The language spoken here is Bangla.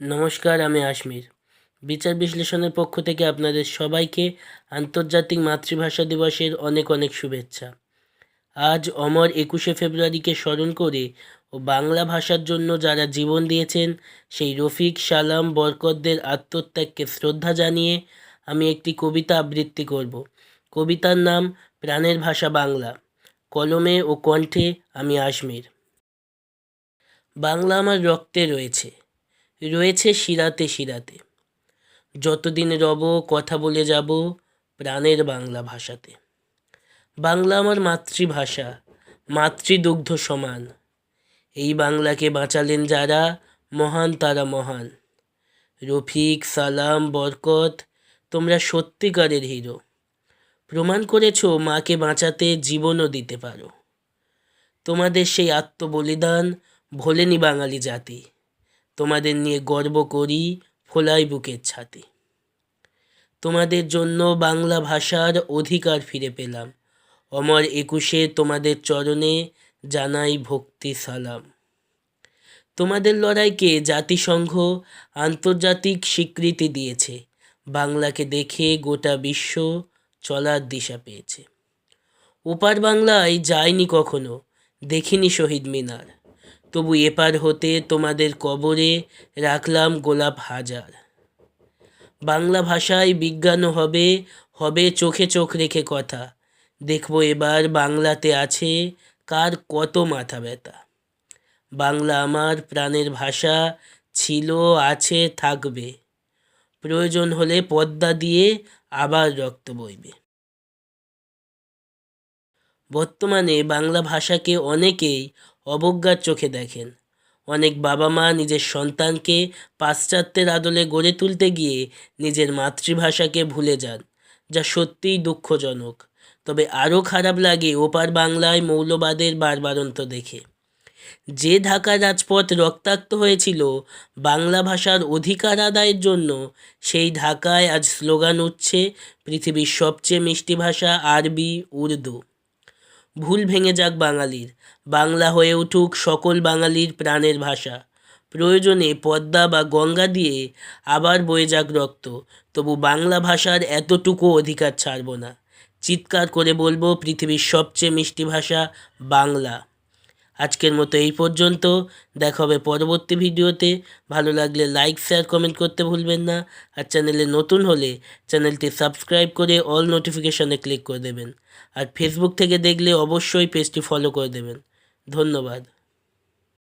নমস্কার, আমি আশমির। বিচার বিশ্লেষণের পক্ষ থেকে আপনাদের সবাইকে আন্তর্জাতিক মাতৃভাষা দিবসের অনেক অনেক শুভেচ্ছা। আজ অমর একুশে ফেব্রুয়ারিকে স্মরণ করে ও বাংলা ভাষার জন্য যারা জীবন দিয়েছেন, সেই রফিক সালাম বরকতদের আত্মত্যাগকে শ্রদ্ধা জানিয়ে আমি একটি কবিতা আবৃত্তি করব। কবিতার নাম, প্রাণের ভাষা বাংলা। কলমে ও কণ্ঠে আমি আশমির। বাংলা আমার রক্তে রয়েছে। রয়েছে শিরাতে শিরাতে। যতদিন রব কথা বলে যাব প্রাণের বাংলা ভাষাতে। বাংলা আমার মাতৃভাষা, মাতৃদুগ্ধ সমান। এই বাংলাকে বাঁচালেন যারা, মহান তারা মহান। রফিক, সালাম, বরকত, তোমরা সত্যিকারের হিরো। প্রমাণ করেছ মাকে বাঁচাতে জীবনও দিতে পারো। তোমাদের সেই আত্মবলিদান ভোলেনি বাঙালি জাতি। তোমাদের নিয়ে গর্ব করি ফোলাই বুকের ছাতি। তোমাদের জন্য বাংলা ভাষার অধিকার ফিরে পেলাম। অমর একুশে তোমাদের চরণে জানাই ভক্তি সালাম। তোমাদের লড়াইকে জাতিসংঘ আন্তর্জাতিক স্বীকৃতি দিয়েছে। বাংলাকে দেখে গোটা বিশ্ব চলার দিশা পেয়েছে। ওপার বাংলায় যায়নি কখনো, দেখিনি শহীদ মিনার। তবু এপার হতে তোমাদের কবরে রাখলাম গোলাপ হাজার। বাংলা ভাষায় বিজ্ঞানও হবে হবে চোখে চোখ রেখে কথা। দেখব এবার বাংলাতে আছে কার কত মাথা ব্যথা। বাংলা আমার প্রাণের ভাষা ছিল, আছে, থাকবে। প্রয়োজন হলে পদ্মা দিয়ে আবার রক্ত বইবে। বর্তমানে বাংলা ভাষাকে অনেকেই অবজ্ঞার চোখে দেখেন। অনেক বাবা মা নিজের সন্তানকে পাশ্চাত্যের আদলে গড়ে তুলতে গিয়ে নিজের মাতৃভাষাকে ভুলে যান, যা সত্যিই দুঃখজনক। তবে আরও খারাপ লাগে ওপার বাংলায় মৌলবাদের বারবারন্ত দেখে। যে ঢাকার রাজপথ রক্তাক্ত হয়েছিল বাংলা ভাষার অধিকার আদায়ের জন্য, সেই ঢাকায় আজ স্লোগান উঠছে, পৃথিবীর সবচেয়ে মিষ্টি ভাষা আরবি, উর্দু। ভুল ভেঙে যাক বাঙালির। বাংলা হয়ে উঠুক সকল বাঙালির প্রাণের ভাষা। প্রয়োজনে পদ্মা বা গঙ্গা দিয়ে আবার বয়ে যাক রক্ত। তবু বাংলা ভাষার এতটুকু অধিকার ছাড়ব না। চিৎকার করে বলব পৃথিবীর সবচেয়ে মিষ্টি ভাষা বাংলা। আজকের মতো এই পর্যন্ত। দেখা হবে পরবর্তী ভিডিওতে। ভালো লাগলে লাইক শেয়ার কমেন্ট করতে ভুলবেন না। আর চ্যানেলে নতুন হলে চ্যানেলটি সাবস্ক্রাইব করে অল নোটিফিকেশানে ক্লিক করে দেবেন। আর ফেসবুক থেকে দেখলে অবশ্যই পেজটি ফলো করে দেবেন। ধন্যবাদ।